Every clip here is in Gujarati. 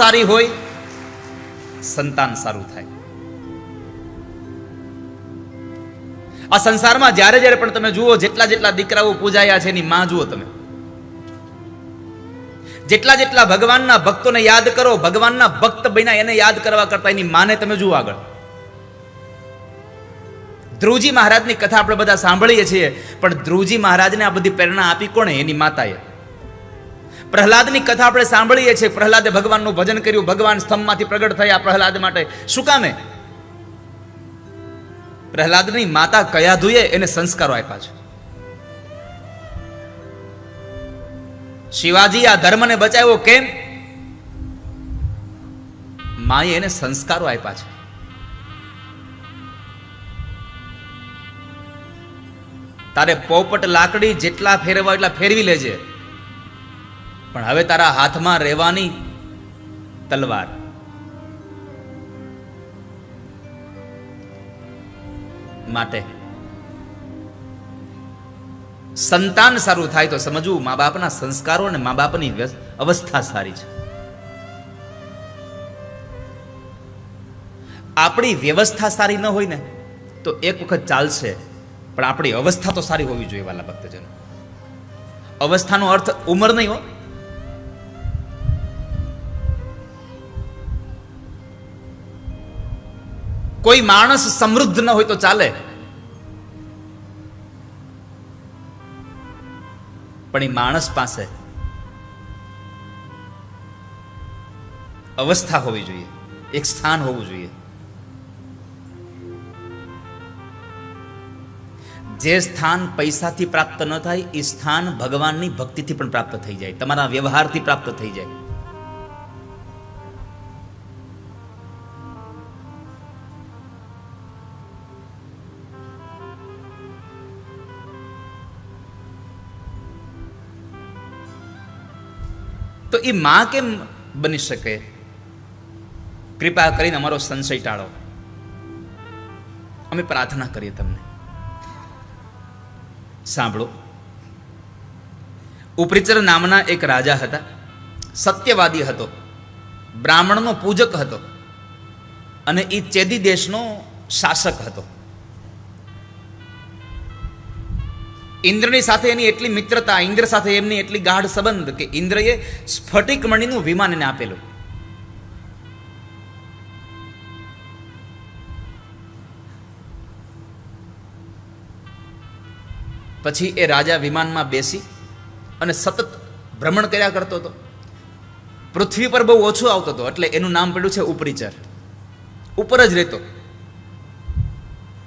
સારી હોય, સંતાન સારું થાય. આ સંસારમાં જ્યારે જ્યારે પણ તમે જુઓ, જેટલા જેટલા દીકરાઓ પૂજાયા છે એની માં જુઓ તમે. જેટલા જેટલા ભગવાનના ભક્તોને યાદ કરો, ભગવાનના ભક્ત બન્યા એને યાદ કરવા કરતા એની માને તમે જુઓ આગળ. ધ્રુવજી મહારાજની કથા આપણે બધા સાંભળીએ છીએ, પણ ધ્રુવજી મહારાજને આ બધી પ્રેરણા આપી કોણે? એની માતાએ. પ્રહલાદની કથા આપણે સાંભળીએ છીએ. પ્રહલાદે ભગવાનનું ભજન કર્યું. ભગવાન સ્તંભમાંથી પ્રગટ થયા પ્રહલાદ માટે. શું કામે પ્રહલાદની માતા કયાધુએ એને સંસ્કારો આપ્યા છે. શિવાજી આ ધર્મને બચાવ્યો કેમ? માએ એને સંસ્કારો આપ્યા છે. તારે પોપટ લાકડી જેટલા ફેરવા એટલા ફેરવી લેજે. પણ હવે તારા હાથમાં રહેવાની તલવાર. માટે. સંતાન સારું થાય તો સમજવું મા બાપના સંસ્કારો અને મા બાપની અવસ્થા સારી છે. આપણી વ્યવસ્થા સારી ન હોય ને, તો એક વખત ચાલશે, પણ આપણી અવસ્થા તો સારી હોવી જોઈએ વાલા ભક્તજનો. અવસ્થાનો અર્થ ઉંમર નહીં હો. કોઈ માણસ સમૃદ્ધ ન હોય તો ચાલે. પણ એ માણસ પાસે અવસ્થા હોવી જોઈએ, એક સ્થાન હોવું જોઈએ. જે સ્થાન પૈસાથી પ્રાપ્ત ન થાય, એ સ્થાન ભગવાનની ભક્તિથી પણ પ્રાપ્ત થઈ જાય, તમારા વ્યવહારથી પ્રાપ્ત થઈ જાય. એ માં કેમ બની શકે? કૃપા કરીને અમારો સંશય ટાળો. અમે પ્રાર્થના કરીએ તમને. સાંભળો. ઉપરીચર નામના એક રાજા હતા. સત્યવાદી હતો. બ્રાહ્મણનો પૂજક હતો. અને એ ચેદી દેશનો શાસક હતો. ઇન્દ્રની સાથે એની એટલી મિત્રતા, ઇન્દ્ર સાથે એમની એટલી ગાઢ સંબંધ કે ઇન્દ્રએ સ્ફટિક મણીનું વિમાન એને આપેલું. પછી એ રાજા વિમાનમાં બેસી અને સતત ભ્રમણ કર્યા કરતો હતો. પૃથ્વી પર બહુ ઓછું આવતો હતો, એટલે એનું નામ પડ્યું છે ઉપરીચર. ઉપર જ રહેતો.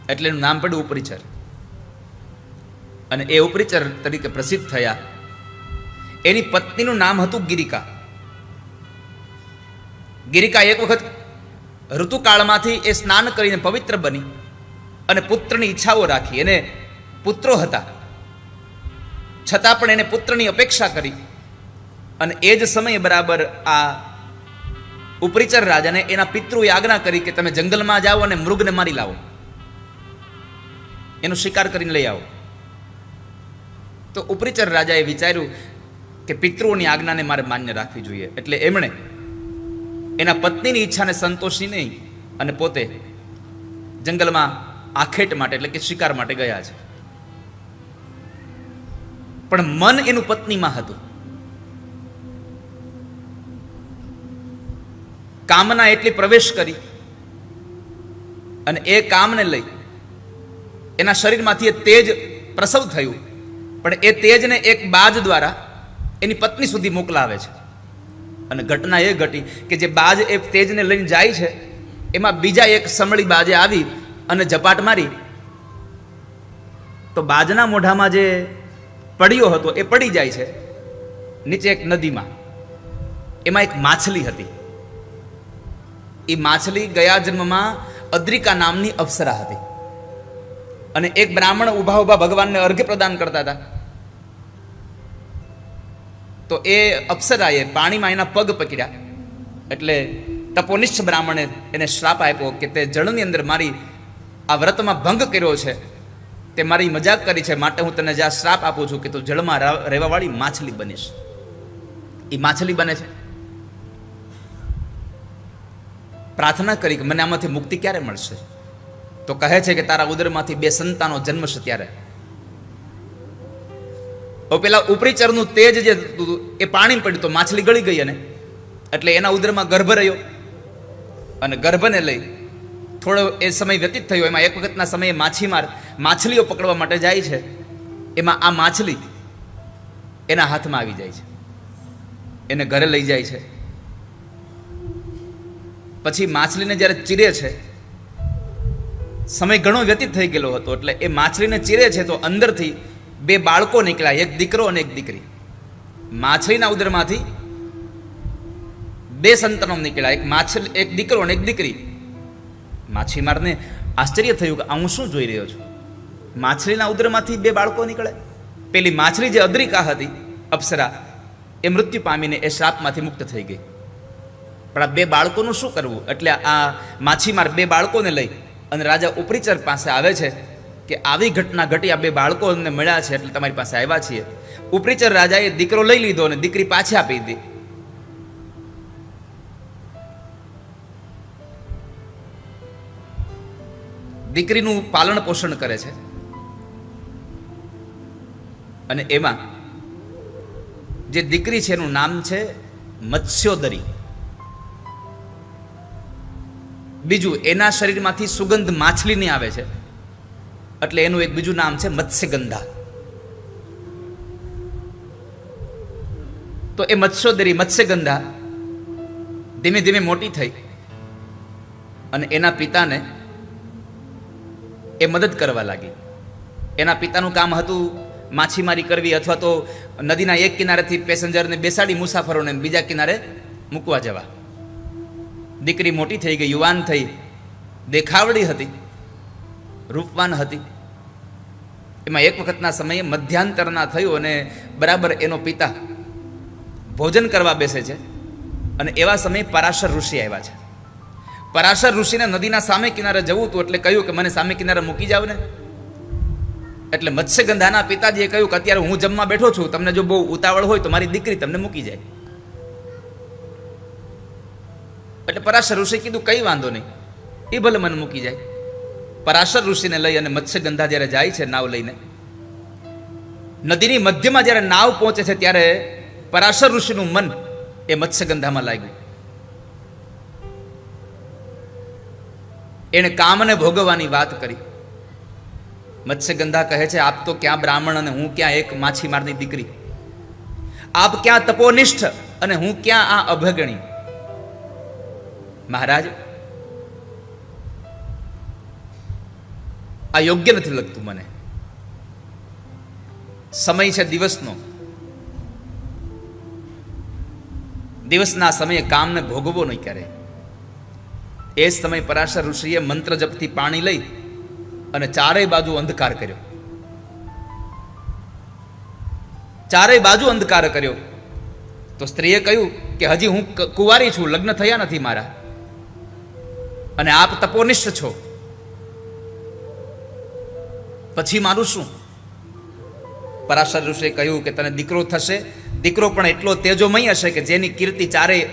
એટલે એનું નામ પડ્યું ઉપરીચર. અને એ ઉપરીચર તરીકે પ્રસિદ્ધ થયા. એની પત્નીનું નામ હતું ગિરિકા. ગિરિકા એક વખત ઋતુકાળમાંથી એ સ્નાન કરીને પવિત્ર બની અને પુત્રની ઈચ્છાઓ રાખી. એને પુત્રો હતા. છતાં પણ એને પુત્રની અપેક્ષા કરી. અને એ જ સમયે બરાબર આ ઉપરીચર રાજાને એના પિતૃએ આજ્ઞા કરી કે તમે જંગલમાં જાઓ અને મૃગને મારી લાવો. એનો શિકાર કરીને લઈ આવો. તો ઉપરીચર રાજાએ વિચાર્યું કે પિતૃઓની આજ્ઞાને મારે માન્ય રાખવી જોઈએ. એટલે એમણે એના પત્નીની ઈચ્છાને સંતોષી નહીં અને પોતે જંગલમાં આખેટ માટે એટલે કે શિકાર માટે ગયા છે. પણ મન એનું પત્નીમાં હતું. કામના એટલી પ્રવેશ કરી અને એ કામને લઈ એના શરીરમાંથી એ તેજ પ્રસવ થયું. પણ એ તેજને એક બાજ દ્વારા એની પત્ની સુધી મોકલાવે છે. અને ઘટના એ ઘટી કે જે બાજ એ તેજને લઈને જાય છે, એમાં બીજા એક સમળી બાજે આવી અને ઝપાટ મારી. તો બાજના મોઢામાં જે પડ્યો હતો એ પડી જાય છે, નીચે એક નદીમાં. એમાં એક માછલી હતી. એ માછલી ગયા જન્મમાં અદ્રિકા નામની અપ્સરા હતી. અને એક બ્રાહ્મણ ઊભા ઊભા ભગવાનને અર્ઘ્ય પ્રદાન કરતા હતા. તો એ અપ્સરાએ પાણીમાં એના પગ પકડ્યા. એટલે તપોનિષ્ઠ બ્રાહ્મણે એને શ્રાપ આપ્યો કે તે જળની અંદર મારી આ વ્રતમાં ભંગ કર્યો છે. તે મારી મજાક કરી છે. માટે હું તને જ્યાં શ્રાપ આપું છું કે તું જળમાં રહેવાવાળી માછલી બનીશ. એ માછલી બને છે. પ્રાર્થના કરી કે મને આમાંથી મુક્તિ ક્યારે મળશે? તો કહે છે કે તારા ઉદરમાંથી બે સંતાનો જન્મશે ત્યારે. હવે પેલા ઉપરી ચરનું તેજ જે હતું એ પાણી પડ્યું તો માછલી ગળી ગઈ અને. એટલે એના ઉદરમાં ગર્ભ રહ્યો. અને ગર્ભને લઈ થોડો એ સમય વ્યતીત થયો. એમાં એક વખતના સમયે માછીમાર માછલીઓ પકડવા માટે જાય છે. એમાં આ માછલી એના હાથમાં આવી જાય છે. એને ઘરે લઈ જાય છે. પછી માછલીને જ્યારે ચીરે છે, સમય ઘણો વ્યતીત થઈ ગયેલો હતો. એટલે એ માછલીને ચીરે છે તો અંદરથી બે બાળકો નીકળ્યા, એક દીકરો અને એક દીકરી. માછલીના ઉદરમાંથી બે સંતાનો નીકળ્યા, એક માછલી, એક દીકરો અને એક દીકરી. માછીમારને આશ્ચર્ય થયું કે હું શું જોઈ રહ્યો છું? માછલીના ઉદરમાંથી બે બાળકો નીકળે પેલી માછલી જે અદ્રિકા હતી, અપ્સરા, એ મૃત્યુ પામીને એ શ્રાપમાંથી મુક્ત થઈ ગઈ. પણ આ બે બાળકોનું શું કરવું? એટલે આ માછીમાર બે બાળકોને લઈ અને રાજા ઉપરીચર પાસે આવે છે કે આવી ઘટના ઘટી આ બે બાળકોને મળ્યા છે એટલે તમારી પાસે આવ્યા છીએ. ઉપરીચર રાજાએ દીકરો લઈ લીધો અને દીકરી પાછી આપી દીધી. દીકરીનું પાલન પોષણ કરે છે. અને એમાં જે દીકરી છે એનું નામ છે મત્સ્યોદરી. બીજું એના શરીરમાંથી સુગંધ માછલીની આવે છે. એટલે એનું એક બીજું નામ છે મત્સ્યગંધા. તો એ મત્સ્યોદરી, મત્સ્યગંધા, ધીમે ધીમે મોટી થઈ અને એના પિતાને એ મદદ કરવા લાગી. એના પિતાનું કામ હતું માછીમારી કરવી અથવા તો નદીના એક કિનારેથી પેસેન્જરને બેસાડી મુસાફરોને બીજા કિનારે મૂકવા જવા. દીકરી મોટી થઈ ગઈ, યુવાન થઈ, દેખાવડી હતી, રૂપવાન હતી. એમાં એક વખતના સમયે મધ્યાંતરના થયું અને બરાબર એનો પિતા ભોજન કરવા બેસે છે અને એવા સમયે પરાશર ઋષિ આવ્યા છે. પરાશર ઋષિને નદીના સામે કિનારે જવું હતું એટલે કહ્યું કે મને સામે કિનારે મૂકી જાવ ને. એટલે મત્સ્યગંધાના પિતાજીએ કહ્યું કે અત્યારે હું જમવા બેઠો છું, તમને જો બહુ ઉતાવળ હોય તો મારી દીકરી તમને મૂકી જાય. એટલે પરાશર ઋષિ કીધું, કઈ વાંધો નહીં. એ ભલે મને મૂકી જાય. પરાશર ઋષિને લઈ અને મત્સ્યગંધા જ્યારે જાય છે નાવ લઈને, નદીની મધ્યમાં જ્યારે નાવ પહોંચે છે ત્યારે પરાશર ઋષિનું મન એ મત્સ્યગંધામાં લાગ્યું. એણે કામને ભોગવવાની વાત કરી. મત્સ્યગંધા કહે છે, આપ તો ક્યાં બ્રાહ્મણ અને હું ક્યાં એક માછીમારની દીકરી? આપ ક્યાં તપોનિષ્ઠ અને હું ક્યાં આ અભગણી? મહારાજ આ યોગ્ય નથી લગતું મને. સમય છે દિવસનો. દિવસના સમયે કામને ભોગવો નહીં કરે એ જ સમય પરાશર ઋષિએ મંત્ર જપથી પાણી લઈ અને ચારેય બાજુ અંધકાર કર્યો. ચારેય બાજુ અંધકાર કર્યો. તો સ્ત્રીએ કહ્યું કે હજી હું કુંવારી છું, લગ્ન થયા નથી મારા. અને આપ તપોનિષ્ઠ છો. પછી મારું શું? પરાશર ઋષિએ કહ્યું કે તને દીકરો થશે. દીકરો પણ એટલો તેજોમય હશે કે જેની કીર્તિ ચારે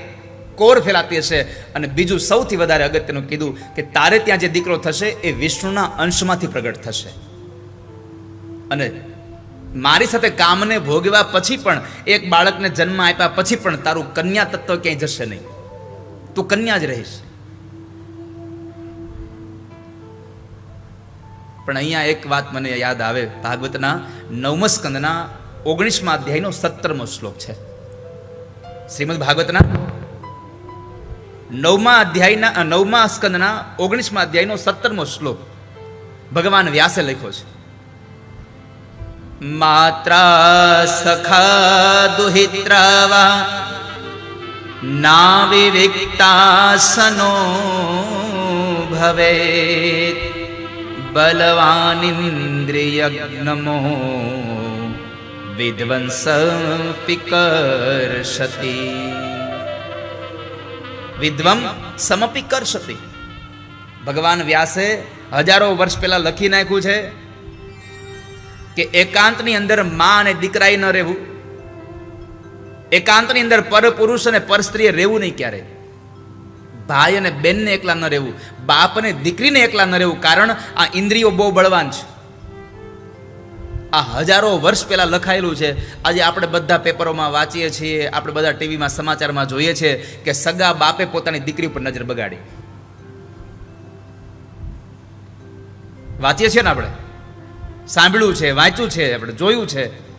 કોર ફેલાતી હશે. અને બીજું સૌથી વધારે અગત્યનું કીધું કે તારે ત્યાં જે દીકરો થશે એ વિષ્ણુના અંશમાંથી પ્રગટ થશે. અને મારી સાથે કામને ભોગવ્યા પછી પણ, એક બાળકને જન્મ આપ્યા પછી પણ તારું કન્યા તત્વ ક્યાંય જશે નહીં. તું કન્યા જ રહીશ. પણ અહીંયા એક વાત મને યાદ આવે, ભાગવતના નવમ સ્કંદના ઓગણીસમા અધ્યાયનો સત્તરમો શ્લોક છે. શ્રીમદ ભાગવતના નવમા અધ્યાયના નવમા સ્કંદના ઓગણીસમા અધ્યાયનો સત્તરમો શ્લોક ભગવાન વ્યાસે લખ્યો છે. માત્રા સખા દુહિત્રાવા, ના વિવિક્તાસનો ભવેત બલવાનિન્દ્રિયજ્ઞમો વિધ્વંસ પિકર્ષતિ વિદ્વમ કરશતી ભગવાન વ્યાસે હજારો વર્ષ પહેલા લખી નાખ્યું છે કે એકાંતની અંદરમાં અને દીકરાએ ન રહેવું એકાંતની અંદર પર પુરુષ અને પર સ્ત્રીએ રહેવું નહીં ક્યારે ભાઈ અને બેનને એકલા ન રહેવું, બાપ અને દીકરીને એકલા ન રહેવું, કારણ આ ઇન્દ્રિયો બહુ બળવાન છે. આ હજારો વર્ષ પહેલા લખાયેલું છે. આજે આપણે બધા પેપરોમાં વાંચીએ છીએ, આપણે બધા ટીવીમાં સમાચારમાં જોઈએ છીએ કે સગા બાપે પોતાની દીકરી ઉપર નજર બગાડી. વાંચીએ છીએ ને આપણે? સાંભળ્યું છે, વાંચ્યું છે, આપણે જોયું છે.